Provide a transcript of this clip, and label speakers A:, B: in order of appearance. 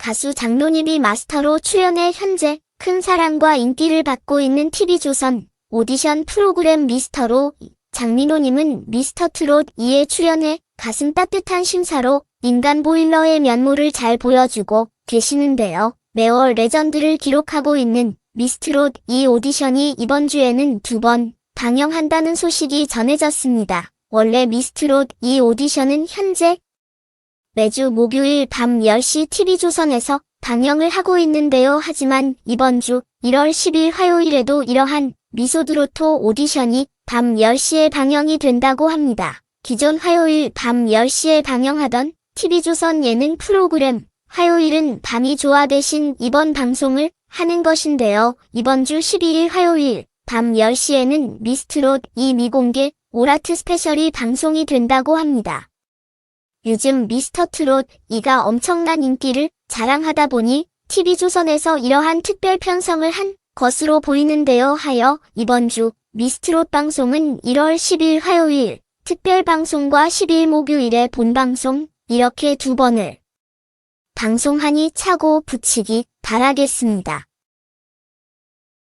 A: 가수 장로님이 마스터로 출연해 현재 큰 사랑과 인기를 받고 있는 TV조선 오디션 프로그램 미스터로 장민호님은 미스터 트롯 2에 출연해 가슴 따뜻한 심사로 인간 보일러의 면모를 잘 보여주고 계시는데요. 매월 레전드를 기록하고 있는 미스트롯 2 오디션이 이번 주에는 두 번 방영한다는 소식이 전해졌습니다. 원래 미스트롯 2 오디션은 현재 매주 목요일 밤 10시 TV조선에서 방영을 하고 있는데요. 하지만 이번 주 1월 10일 화요일에도 이러한 미소드로토 오디션이 밤 10시에 방영이 된다고 합니다. 기존 화요일 밤 10시에 방영하던 TV조선 예능 프로그램 화요일은 밤이 좋아 대신 이번 방송을 하는 것인데요. 이번 주 12일 화요일 밤 10시에는 미스트롯 2 미공개 오라트 스페셜이 방송이 된다고 합니다. 요즘 미스터 트롯 2가 엄청난 인기를 자랑하다 보니 TV조선에서 이러한 특별 편성을 한 것으로 보이는데요. 하여 이번 주 미스트롯 방송은 1월 10일 화요일 특별 방송과 10일 목요일에 본방송 이렇게 두 번을 방송하니 차고 붙이기 바라겠습니다.